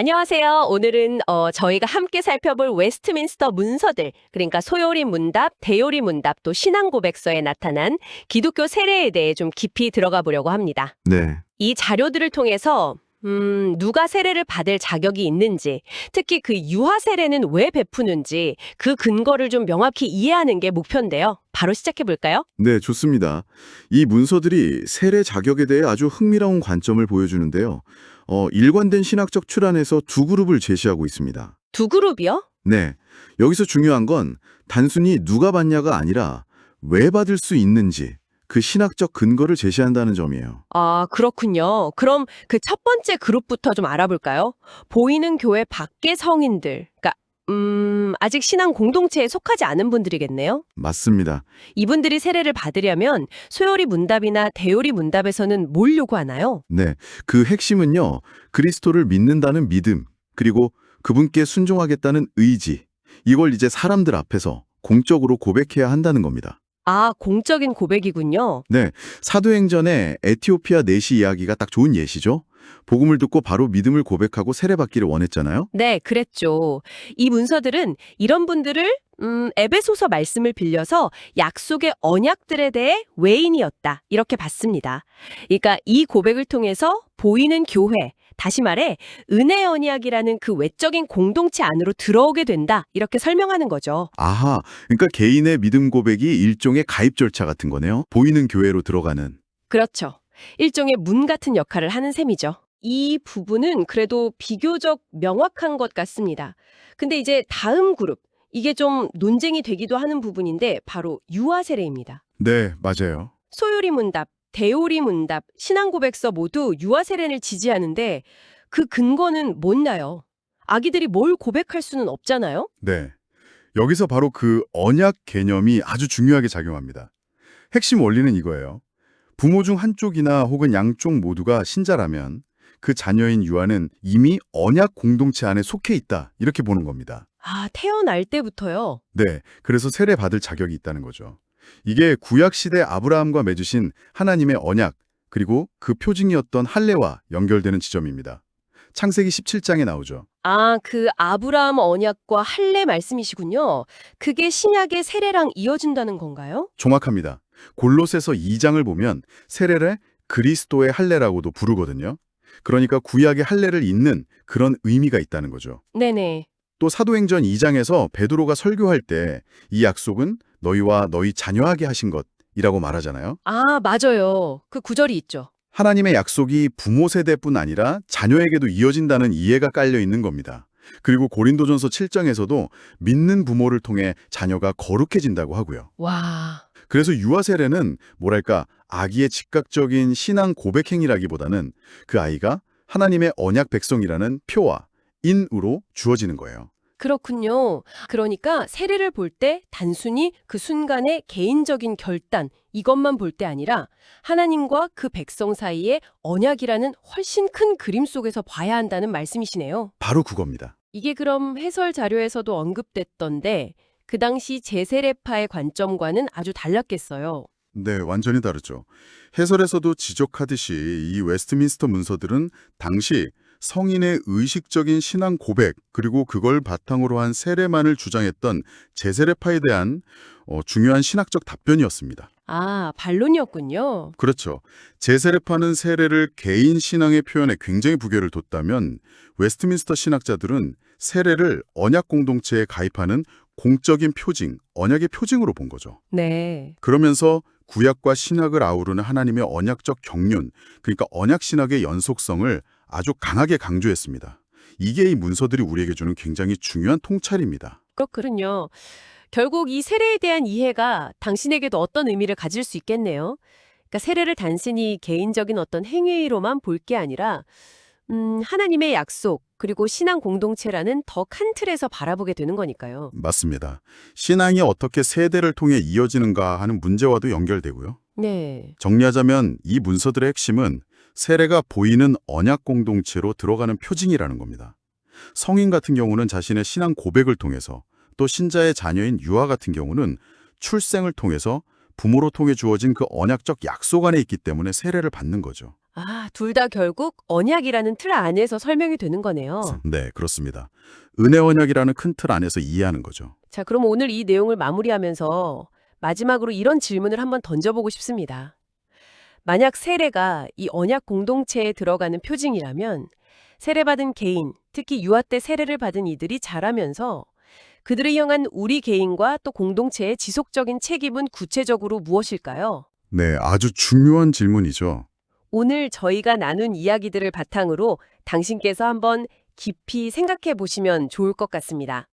안녕하세요. 오늘은 어, 저희가 함께 살펴볼 웨스트민스터 문서들, 그러니까 소요리 문답, 대요리 문답, 또 신앙 고백서에 나타난 기독교 세례에 대해 좀 깊이 들어가 보려고 합니다. 네. 이 자료들을 통해서 음, 누가 세례를 받을 자격이 있는지, 특히 그 유아 세례는 왜 베푸는지 그 근거를 좀 명확히 이해하는 게 목표인데요. 바로 시작해 볼까요? 네, 좋습니다. 이 문서들이 세례 자격에 대해 아주 흥미로운 관점을 보여주는데요. 어, 일관된 신학적 출안에서 두 그룹을 제시하고 있습니다. 두 그룹이요? 네. 여기서 중요한 건 단순히 누가 받냐가 아니라 왜 받을 수 있는지 그 신학적 근거를 제시한다는 점이에요. 아, 그렇군요. 그럼 그 첫 번째 그룹부터 좀 알아볼까요? 보이는 교회 밖의 성인들. 그러니까 음, 아직 신앙 공동체에 속하지 않은 분들이겠네요. 맞습니다. 이분들이 세례를 받으려면 소요리 문답이나 대요리 문답에서는 뭘 요구하나요? 네. 그 핵심은요. 그리스도를 믿는다는 믿음, 그리고 그분께 순종하겠다는 의지. 이걸 이제 사람들 앞에서 공적으로 고백해야 한다는 겁니다. 아, 공적인 고백이군요. 네, 사도행전의 에티오피아 내시 이야기가 딱 좋은 예시죠. 복음을 듣고 바로 믿음을 고백하고 세례받기를 원했잖아요. 네, 그랬죠. 이 문서들은 이런 분들을 음, 에베소서 말씀을 빌려서 약속의 언약들에 대해 외인이었다. 이렇게 봤습니다. 그러니까 이 고백을 통해서 보이는 교회, 다시 말해 은혜 언약이라는 그 외적인 공동체 안으로 들어오게 된다. 이렇게 설명하는 거죠. 아하, 그러니까 개인의 믿음 고백이 일종의 가입 절차 같은 거네요. 보이는 교회로 들어가는. 그렇죠. 일종의 문 같은 역할을 하는 셈이죠. 이 부분은 그래도 비교적 명확한 것 같습니다. 근데 이제 다음 그룹, 이게 좀 논쟁이 되기도 하는 부분인데 바로 유아 세례입니다. 네, 맞아요. 소요리 문답, 대요리 문답, 신앙 고백서 모두 유아 세례를 지지하는데 그 근거는 뭔가요? 아기들이 뭘 고백할 수는 없잖아요. 네. 여기서 바로 그 언약 개념이 아주 중요하게 작용합니다. 핵심 원리는 이거예요. 부모 중 한쪽이나 혹은 양쪽 모두가 신자라면 그 자녀인 유아는 이미 언약 공동체 안에 속해 있다. 이렇게 보는 겁니다. 아, 태어날 때부터요. 네, 그래서 세례 받을 자격이 있다는 거죠. 이게 구약 시대 아브라함과 맺으신 하나님의 언약 그리고 그 표징이었던 할례와 연결되는 지점입니다. 창세기 17장에 나오죠. 아, 그 아브라함 언약과 할례 말씀이시군요. 그게 신약의 세례랑 이어진다는 건가요? 정확합니다. 골로새서 2장을 보면 세례를 그리스도의 할례라고도 부르거든요. 그러니까 구약의 할례를 잇는 그런 의미가 있다는 거죠. 네네. 또 사도행전 2장에서 베드로가 설교할 때 이 약속은 너희와 너희 자녀에게 하신 것이라고 말하잖아요. 아, 맞아요. 그 구절이 있죠. 하나님의 약속이 부모 세대뿐 아니라 자녀에게도 이어진다는 이해가 깔려 있는 겁니다. 그리고 고린도전서 7장에서도 믿는 부모를 통해 자녀가 거룩해진다고 하고요. 와. 그래서 유아 세례는 뭐랄까 아기의 즉각적인 신앙 고백 행위라기보다는 그 아이가 하나님의 언약 백성이라는 표와 인으로 주어지는 거예요. 그렇군요. 그러니까 세례를 볼 때 단순히 그 순간의 개인적인 결단 이것만 볼 때 아니라 하나님과 그 백성 사이의 언약이라는 훨씬 큰 그림 속에서 봐야 한다는 말씀이시네요. 바로 그겁니다. 이게 그럼 해설 자료에서도 언급됐던데 그 당시 제세례파의 관점과는 아주 달랐겠어요. 네, 완전히 다르죠. 해설에서도 지적하듯이 이 웨스트민스터 문서들은 당시 성인의 의식적인 신앙 고백 그리고 그걸 바탕으로 한 세례만을 주장했던 제세례파에 대한 어, 중요한 신학적 답변이었습니다. 아, 반론이었군요. 그렇죠. 제세례파는 세례를 개인 신앙의 표현에 굉장히 부결을 뒀다면 웨스트민스터 신학자들은 세례를 언약 공동체에 가입하는 공적인 표징, 언약의 표징으로 본 거죠. 네. 그러면서 구약과 신학을 아우르는 하나님의 언약적 경륜, 그러니까 언약 신학의 연속성을 아주 강하게 강조했습니다. 이게 이 문서들이 우리에게 주는 굉장히 중요한 통찰입니다. 그렇군요. 결국 이 세례에 대한 이해가 당신에게도 어떤 의미를 가질 수 있겠네요. 그러니까 세례를 단순히 개인적인 어떤 행위로만 볼 게 아니라 음, 하나님의 약속 그리고 신앙 공동체라는 더 큰 틀에서 바라보게 되는 거니까요. 맞습니다. 신앙이 어떻게 세대를 통해 이어지는가 하는 문제와도 연결되고요. 네. 정리하자면 이 문서들의 핵심은 세례가 보이는 언약 공동체로 들어가는 표징이라는 겁니다. 성인 같은 경우는 자신의 신앙 고백을 통해서 또 신자의 자녀인 유아 같은 경우는 출생을 통해서 부모로 통해 주어진 그 언약적 약속 안에 있기 때문에 세례를 받는 거죠. 아, 둘 다 결국 언약이라는 틀 안에서 설명이 되는 거네요. 네, 그렇습니다. 은혜 언약이라는 큰 틀 안에서 이해하는 거죠. 자, 그럼 오늘 이 내용을 마무리하면서 마지막으로 이런 질문을 한번 던져보고 싶습니다. 만약 세례가 이 언약 공동체에 들어가는 표징이라면 세례받은 개인, 특히 유아 때 세례를 받은 이들이 자라면서 그들을 향한 우리 개인과 또 공동체의 지속적인 책임은 구체적으로 무엇일까요? 네, 아주 중요한 질문이죠. 오늘 저희가 나눈 이야기들을 바탕으로 당신께서 한번 깊이 생각해 보시면 좋을 것 같습니다.